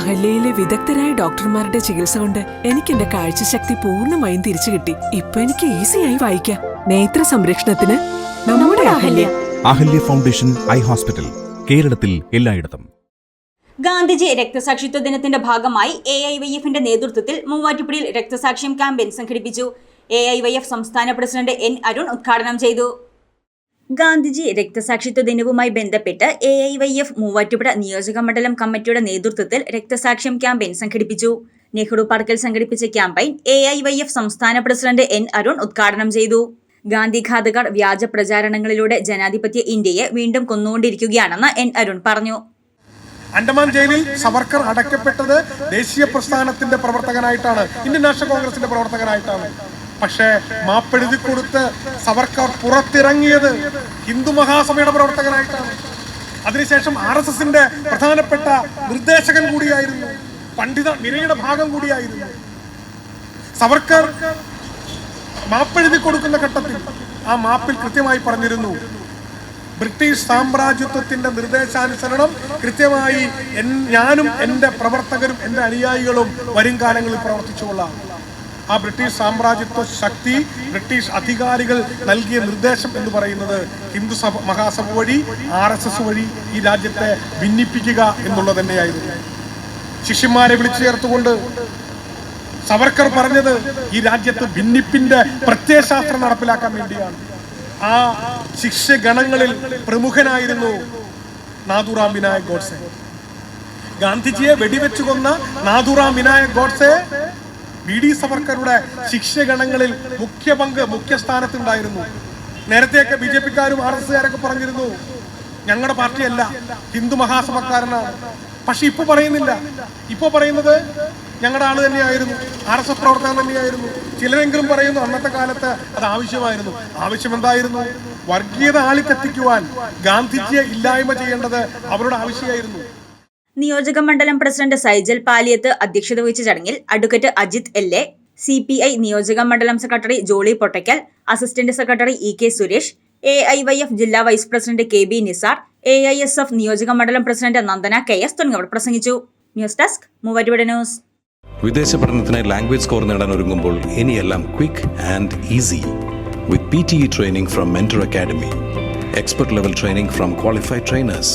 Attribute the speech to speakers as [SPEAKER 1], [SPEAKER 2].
[SPEAKER 1] അഹല്യയിലെ വിദഗ്ധരായ ഡോക്ടർമാരുടെ ചികിത്സ കൊണ്ട് എനിക്ക് എന്റെ കാഴ്ചശക്തി പൂർണമായും തിരിച്ചു കിട്ടി. ഇപ്പൊ എനിക്ക് ഈസിയായി വായിക്കാം. നേത്ര സംരക്ഷണത്തിന് നമ്മുടെ Ahalya.
[SPEAKER 2] Ahalya foundation eye hospital കേരളത്തിൽ എല്ലായിടത്തും.
[SPEAKER 3] ഗാന്ധിജി രക്തസാക്ഷിത്വ ദിനത്തിന്റെ ഭാഗമായി എ ഐ വൈ എഫിന്റെ നേതൃത്വത്തിൽ മൂവാറ്റുപുഴയിൽ രക്തസാക്ഷ്യം ക്യാമ്പയിൻ സംഘടിപ്പിച്ചു. എ ഐ വൈ എഫ് സംസ്ഥാന പ്രസിഡന്റ് എൻ അരുൺ ഉദ്ഘാടനം ചെയ്തു. ഗാന്ധിജി രക്തസാക്ഷിത്വ ദിനവുമായി ബന്ധപ്പെട്ട് A I Y F Muvattupuzha നിയോജക മണ്ഡലം കമ്മിറ്റിയുടെ നേതൃത്വത്തിൽ രക്തസാക്ഷ്യം ക്യാമ്പയിൻ സംഘടിപ്പിച്ചു. നെഹ്റു പാർക്കിൽ സംഘടിപ്പിച്ച campaign A I Y F സംസ്ഥാന പ്രസിഡന്റ് എൻ അരുൺ ഉദ്ഘാടനം ചെയ്തു. ഗാന്ധിഘാതകർ വ്യാജ പ്രചാരണങ്ങളിലൂടെ ജനാധിപത്യ ഇന്ത്യയെ വീണ്ടും കൊന്നുകൊണ്ടിരിക്കുകയാണെന്ന് എൻ അരുൺ പറഞ്ഞു.
[SPEAKER 4] അണ്ടമാൻ ജയിലിൽ സവർക്കർ അടയ്ക്കപ്പെട്ടത് ദേശീയ പ്രസ്ഥാനത്തിന്റെ പ്രവർത്തകനായിട്ടാണ് ഇന്ത്യൻ നാഷണൽ കോൺഗ്രസിന്റെ പ്രവർത്തകനായിട്ടാണ്. പക്ഷേ മാപ്പെഴുതി കൊടുത്ത് സവർക്കാർ പുറത്തിറങ്ങിയത് ഹിന്ദു മഹാസഭയുടെ പ്രവർത്തകനായിട്ടാണ്. അതിനുശേഷം ആർ എസ് എസിന്റെ പ്രധാനപ്പെട്ട നിർദ്ദേശകൻ കൂടിയായിരുന്നു പണ്ഡിത നിരയുടെ ഭാഗം കൂടിയായിരുന്നു. സവർക്കർ മാപ്പെഴുതി കൊടുക്കുന്ന ഘട്ടത്തിൽ ആ മാപ്പിൽ കൃത്യമായി പറഞ്ഞിരുന്നു ബ്രിട്ടീഷ് സാമ്രാജ്യത്വത്തിന്റെ നിർദ്ദേശാനുസരണം കൃത്യമായി ഞാനും എന്റെ പ്രവർത്തകരും എന്റെ അനുയായികളും വരും കാലങ്ങളിൽ പ്രവർത്തിച്ചുകൊള്ളാം. ആ ബ്രിട്ടീഷ് സാമ്രാജ്യത്വ ശക്തി ബ്രിട്ടീഷ് അധികാരികൾ നൽകിയ നിർദ്ദേശം എന്ന് പറയുന്നത് ഹിന്ദു സഭ മഹാസഭ വഴി ആർ എസ് എസ് വഴി ഈ രാജ്യത്തെ ഭിന്നിപ്പിക്കുക എന്നുള്ളത് തന്നെയായിരുന്നു. ശിഷ്യന്മാരെ വിളിച്ചു ചേർത്തുകൊണ്ട് സവർക്കർ പറഞ്ഞത് ഈ രാജ്യത്ത് ഭിന്നിപ്പിന്റെ പ്രത്യയശാസ്ത്രം നടപ്പിലാക്കാൻ വേണ്ടിയാണ്. ആ ശിഷ്യഗണങ്ങളിൽ പ്രമുഖനായിരുന്നു നാഥുറാം വിനായക് ഗോഡ്സെ. ഗാന്ധിജിയെ വെടിവെച്ചു കൊന്ന നാഥുറാം വിനായക് ഗോഡ്സെ വി ഡി സവർക്കറുടെ ശിക്ഷഗണങ്ങളിൽ മുഖ്യ പങ്ക് മുഖ്യ സ്ഥാനത്തുണ്ടായിരുന്നു. നേരത്തെയൊക്കെ ബി ജെ പിക്കാരും ആർ എസ് കാരൊക്കെ പറഞ്ഞിരുന്നു ഞങ്ങളുടെ പാർട്ടിയല്ല ഹിന്ദു മഹാസഭക്കാരനാണ്. പക്ഷെ ഇപ്പൊ പറയുന്നില്ല. ഇപ്പൊ പറയുന്നത് ഞങ്ങളുടെ ആൾ തന്നെയായിരുന്നു ആർ എസ് എസ് പ്രവർത്തകൻ തന്നെയായിരുന്നു. ചിലരെങ്കിലും പറയുന്നു അന്നത്തെ കാലത്ത് അത് ആവശ്യമായിരുന്നു. ആവശ്യം എന്തായിരുന്നു വർഗീയത ആളിക്കെത്തിക്കുവാൻ ഗാന്ധിജിയെ ഇല്ലായ്മ ചെയ്യേണ്ടത് അവരുടെ ആവശ്യമായിരുന്നു.
[SPEAKER 3] നിയോജക മണ്ഡലം പ്രസിഡന്റ് സൈജൽ പാലിയത്ത് അധ്യക്ഷത വഹിച്ച ചടങ്ങിൽ advocate Ajith L A C P I നിയോജക മണ്ഡലം secretary Jolly Pottakkal assistant secretary E K Suresh A I Y F ജില്ലാ vice president K B Nisar A I S F നിയോജക മണ്ഡലം പ്രസിഡന്റ് നന്ദന കെ എസ് തുടങ്ങിയവർ പ്രസംഗിച്ചു. News desk മൂവരുവിടെ news.
[SPEAKER 5] വിദേശ പഠനത്തിന് ലാംഗ്വേജ് സ്കോർ നേടാൻ ഒരുങ്ങുമ്പോൾ ഇനിയെല്ലാം quick and easy with P T E training from mentor academy expert level training from qualified trainers.